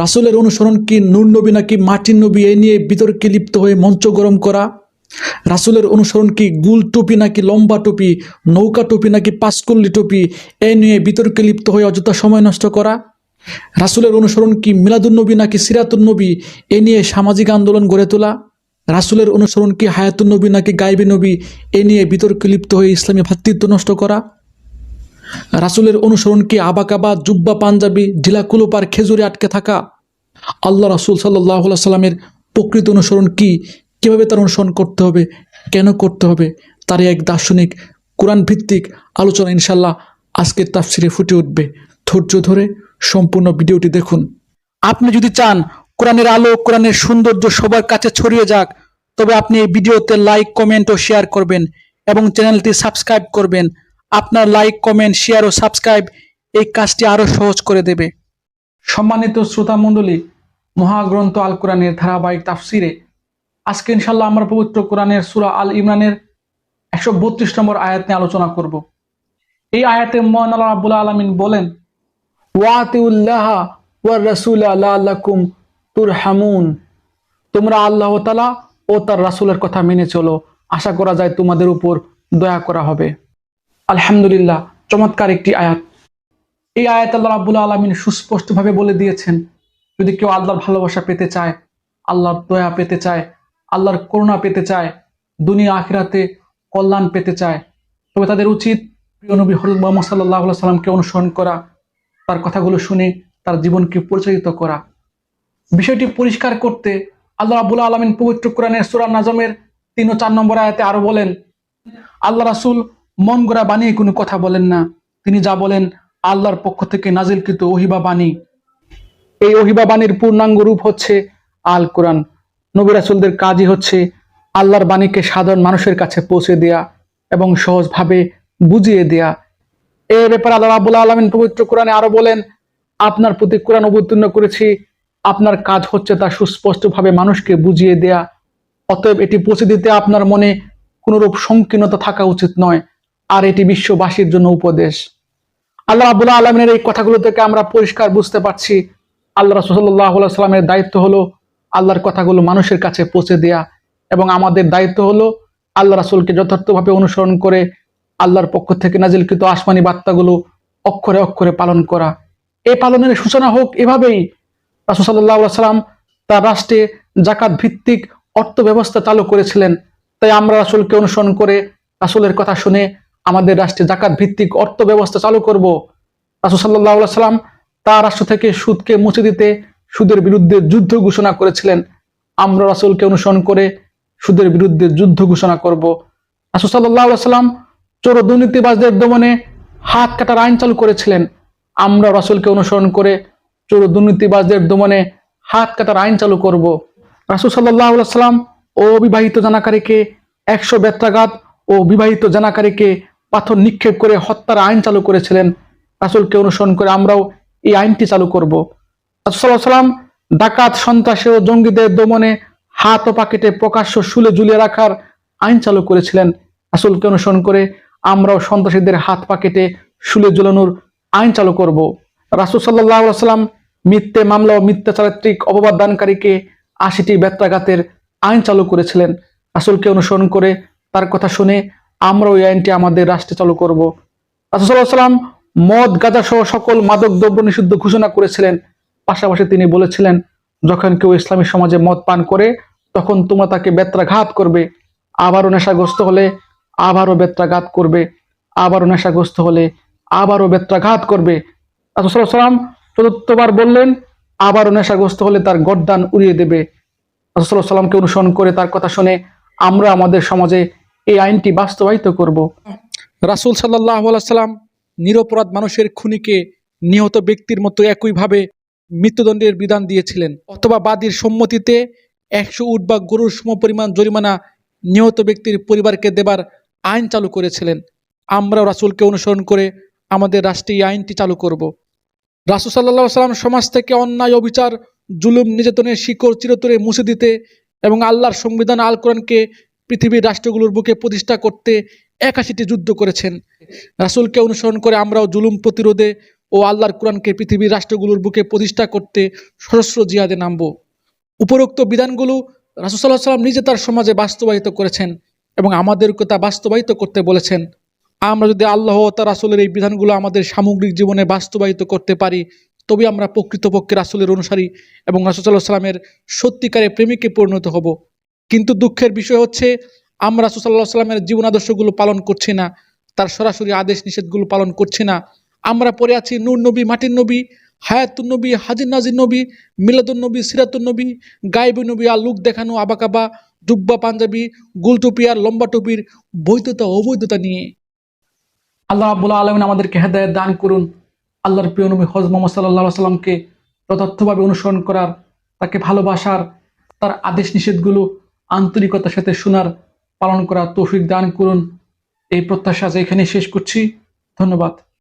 রাসুলের অনুসরণ কি নূর নবী নাকি মাটির নবী? এ নিয়ে বিতর্কে লিপ্ত হয়ে মঞ্চ গরম করা। রাসুলের অনুসরণ কি গুল টুপি নাকি লম্বা টুপি, নৌকা টুপি নাকি পাঁচকল্লি টুপি? এ নিয়ে বিতর্কে লিপ্ত হয়ে অযথা সময় নষ্ট করা। রাসুলের অনুসরণ কি মিলাদুন্নবী নাকি সিরাতুন্নবী এ নিয়ে সামাজিক আন্দোলন গড়ে তোলা। রাসুলের অনুসরণ কি হায়াতুন্নবী নাকি গাইবী নবী? এ নিয়ে বিতর্কে লিপ্ত হয়ে ইসলামী ভ্রাতৃত্ব নষ্ট করা। রাসুলের অনুসরণ কি আবাকাবা জুব্বা, পাঞ্জাবি, ঢিলা কুলোপার খেজুরে আটকে থাকা? আল্লাহ রাসুল সাল্লাহ সাল্লামের প্রকৃত অনুসরণ কি? কীভাবে তার অনুসরণ করতে হবে? কেন করতে হবে? তার এক দার্শনিক কোরআন ভিত্তিক আলোচনা ইনশাল্লাহ আজকের তাফসিরে ফুটে উঠবে। ধৈর্য ধরে সম্পূর্ণ ভিডিওটি দেখুন। আপনি যদি চান কোরআনের আলো, কোরআনের সৌন্দর্য সবার কাছে ছড়িয়ে যাক, তবে আপনি এই ভিডিওতে লাইক, কমেন্ট ও শেয়ার করবেন এবং চ্যানেলটি সাবস্ক্রাইব করবেন। আপনার লাইক কমেন্ট শেয়ার ও সাবস্ক্রাইব এই কাজটি আরও সহজ করে দেবে। সম্মানিত শ্রোতা মণ্ডলী, মহাগ্রন্থ আল কোরআনের ধারাবাহিক তাফসিরে আজকে ইনশাল্লাহ আমরা পবিত্র কোরআনের সুরা আল ইমরানের একশো বত্রিশ নম্বর আয়াত নিয়ে আলোচনা করব। এই আয়াতে মহান আল্লাহ রাবুল আলমিন বলেন, ওয়াতিউল্লাহ ওয়া রসুল আল্লাকুম তুর হামুন তোমরা আল্লাহ তালা ও তার রাসুলের কথা মেনে চলো। আশা করা যায় তোমাদের উপর দয়া করা হবে। আলহামদুলিল্লাহ, চমৎকার একটি আয়াত। এই আয়াত আল্লাহ রাবুল আলমিন সুস্পষ্টভাবে বলে দিয়েছেন, যদি কেউ আল্লাহর ভালোবাসা পেতে চায়, আল্লাহর দয়া পেতে চায়, আল্লাহর করুণা পেতে চায়, দুনিয়া আখিরাতে কল্যাণ পেতে চায়, তবে তাদের উচিত প্রিয় নবী হরত মোহাম্মদ সাল্লাহ সাল্লামকে অনুসরণ করা, তার কথাগুলো শুনে তার জীবনকে পরিচালিত করা। বিষয়টি পরিষ্কার করতে আল্লাহ রাবুল আলমিন পবিত্র কোরআনের সুরান নাজমের তিন ও চার নম্বর আয়াতে আরও বলেন, আল্লাহ রাসুল মন গড়া বানিয়ে কোনো কথা বলেন না। তিনি যা বলেন, আল্লাহর পক্ষ থেকে নাজিলকৃত ওহিবা বাণী। এই ওহিবা বাণীর পূর্ণাঙ্গ রূপ হচ্ছে আল কোরআন। নবী রাসুলদের কাজই হচ্ছে আল্লাহর বাণীকে সাধারণ মানুষের কাছে পৌঁছে দেয়া এবং সহজভাবে বুঝিয়ে দেয়া। এ ব্যাপারে আল্লাহ রাবুল আলমিন পবিত্র কোরআনে আরও বলেন, আপনার প্রতি কোরআন অবতীর্ণ করেছি, আপনার কাজ হচ্ছে তা সুস্পষ্টভাবে মানুষকে বুঝিয়ে দেয়া। অতএব এটি পৌঁছে দিতে আপনার মনে কোনরূপ সংকীর্ণতা থাকা উচিত নয়। আর এটি বিশ্ববাসীর জন্য উপদেশ। আল্লাহ রাবুল্লাহ আলমিনের এই কথাগুলো থেকে আমরা পরিষ্কার বুঝতে পারছি। আল্লাহ রসুল্লাহ সাল্লামের দায়িত্ব হলো আল্লাহর কথাগুলো মানুষের কাছে পৌঁছে দেয়া এবং আমাদের দায়িত্ব হলো আল্লাহ রাসুলকে যথার্থভাবে অনুসরণ করে আল্লাহর পক্ষ থেকে নাজিলকৃত আসমানি বার্তাগুলো অক্ষরে অক্ষরে পালন করা। এই পালনের সূচনা হোক এভাবেই রাসুল সাল্লাহ সাল্লাম তার রাষ্ট্রে জাকাত ভিত্তিক অর্থ ব্যবস্থা চালু করেছিলেন। তাই আমরা রাসুলকে অনুসরণ করে রাসুলের কথা শুনে আমাদের রাষ্ট্রে জাকাত ভিত্তিক অর্থ ব্যবস্থা চালু করব। রাসুল সাল্লাহ সাল্লাম তার রাষ্ট্র থেকে সুদকে মুছে দিতে সুদের বিরুদ্ধে যুদ্ধ ঘোষণা করেছিলেন। আমরা রাসুলকে অনুসরণ করে সুদের বিরুদ্ধে যুদ্ধ ঘোষণা করব। রাসুল সাল্লাহ সাল্লাম চোর দুর্নীতিবাজদের দমনে হাত কাটার আইন চালু করেছিলেন। আমরা রাসুলকে অনুসরণ করে চোর দুর্নীতিবাজদের দমনে হাত কাটার আইন চালু করব। রাসুল সাল্লাহ সাল্লাম অবিবাহিত জানাকারীকে একশো বেত্রাঘাত ও বিবাহিত জানাকারীকে পাথর নিক্ষেপ করে হত্যার আইন চালু করেছিলেন। রাসুলকে অনুসরণ করে আমরাও এই আইনটি চালু করব। সাল্লাম ডাকাত, সন্ত্রাসী ও জঙ্গিদের দমনে হাত ও পাকেটে প্রকাশ্য শুলে ঝুলিয়ে রাখার আইন চালু করেছিলেন। রাসুলকে অনুসরণ করে আমরাও সন্ত্রাসীদের হাত পাকেটে শুলে ঝুলানোর আইন চালু করব। রাসুল সাল্লাহ সাল্লাম মিথ্যে মামলা ও মিথ্যা চারিত্রিক অপবাদ দানকারীকে আশিটি বেত্রাঘাতের আইন চালু করেছিলেন। রাসুলকে অনুসরণ করে তার কথা শুনে আমরা ওই আইনটি আমাদের রাষ্ট্রে চালু করব। রাসুসাল্লাহ সাল্লাম মদ, গাঁজা সহ সকল মাদক দ্রব্য নিষিদ্ধ ঘোষণা করেছিলেন। পাশাপাশি তিনি বলেছিলেন, যখন কেউ ইসলামী সমাজে মদ পান করে, তখন তোমরা তাকে বেত্রাঘাত করবে। আবারও নেশাগ্রস্ত হলে আবারও বেত্রাঘাত করবে। আবারও নেশাগ্রস্ত হলে আবারও বেত্রাঘাত করবে। রাসুসাল্লাহ সাল্লাম চতুর্থবার বললেন, আবারও নেশাগ্রস্ত হলে তার গড্ডান উড়িয়ে দেবে। রাসুসাল্লাহ সাল্লামকে অনুসরণ করে তার কথা শুনে আমরা আমাদের সমাজে এই আইনটি বাস্তবায়িত করব। রাসুল সাল্লাম নিরপরাধ মানুষের খুনিকে নিহত ব্যক্তির মতো একইভাবে মৃত্যুদণ্ডের বিধান দিয়েছিলেন, অথবা বাদীর সম্মতিতে একশো উট বা গরুর সম পরিমাণ জরিমানা নিহত ব্যক্তির পরিবারকে দেবার আইন চালু করেছিলেন। আমরা রাসুলকে অনুসরণ করে আমাদের রাষ্ট্রে এই আইনটি চালু করব। রাসুল সাল্লাহ সাল্লাম সমাজ থেকে অন্যায়, অবিচার, জুলুম, নির্যাতনের শিকড় চিরতরে মুছে দিতে এবং আল্লাহর সংবিধান আল কোরআনকে পৃথিবীর রাষ্ট্রগুলোর বুকে প্রতিষ্ঠা করতে একাশিটি যুদ্ধ করেছেন। রাসুলকে অনুসরণ করে আমরাও জুলুম প্রতিরোধে ও আল্লাহর কোরআনকে পৃথিবীর রাষ্ট্রগুলোর বুকে প্রতিষ্ঠা করতে সশস্ত্র জিয়াদে নামব। উপরোক্ত বিধানগুলো রাসুসাল্লাহ সাল্লাম নিজে তার সমাজে বাস্তবায়িত করেছেন এবং আমাদেরকে তা বাস্তবায়িত করতে বলেছেন। আমরা যদি আল্লাহ তার রাসুলের এই বিধানগুলো আমাদের সামগ্রিক জীবনে বাস্তবায়িত করতে পারি তবে আমরা প্রকৃতপক্ষে রাসুলের অনুসারী এবং রাসুসাল্লাহ সাল্লামের সত্যিকারের প্রেমিকে পরিণত হব। কিন্তু দুঃখের বিষয় হচ্ছে, আমরা রাসুসাল্লাহ সাল্লামের জীবন আদর্শগুলো পালন করছি না, তার সরাসরি আদেশ নিষেধগুলো পালন করছি না। আমরা পড়ে আছি নূর নবী, মাটির নবী, হায়াতুন নবী, হাজির নাজির নবী, মিলাদুন নবী, সিরাতুন নবী, গায়েবী নবী, আর লুক দেখানো, আবাকাবা ডুব্বা পাঞ্জাবি গোল টুপি আর লম্বা টুপির বৈধতা, অবৈধতা নিয়ে। আল্লাহ রাবুল্লাহ আলমিন আমাদেরকে হেদায়ত দান করুন। আল্লাহর প্রিয় নবী হজ মোহাম্মদ সাল্লাহ সাল্লামকে যথার্থভাবে অনুসরণ করার, তাকে ভালোবাসার, তার আদেশ নিষেধগুলো আন্তরিকতার সাথে শোনার পালন করা তৌফিক দান করুন। এই প্রত্যাশা যে এখানে শেষ করছি। ধন্যবাদ।